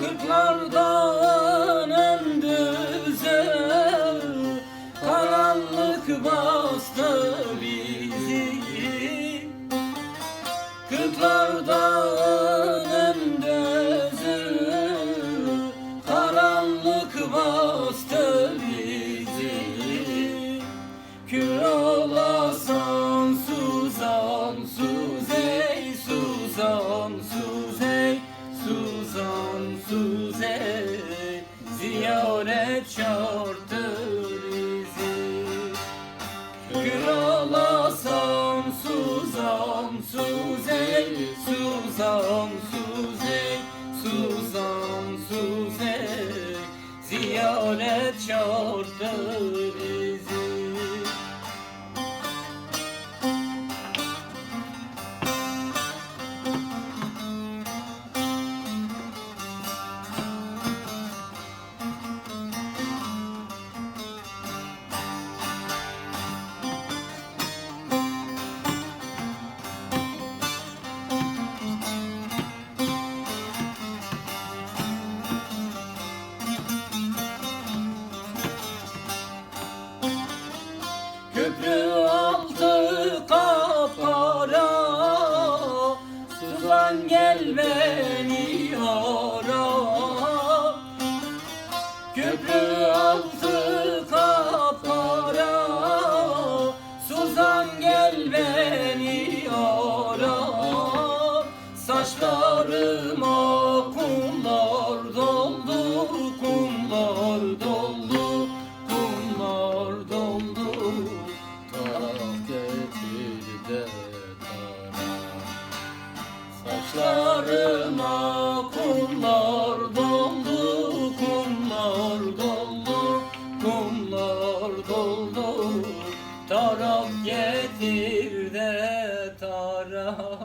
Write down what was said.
Kırklardan öndüze Karanlık bastı bizi. Kırklardan öndüze Karanlık bastı bizi. Kül olasan Suzan Suzey Suzan Suzey Suzan Suzey Suzan Suzey Suzan Suzey Ziyaret çağırdı Köprü altı kapkara. Suzan gel beni ara. Köprü altı kapkara. Suzan gel beni ara. Saçlar Kollarıma kumlar doldu, kumlar doldu, kumlar doldu. Taraf getir de taraf.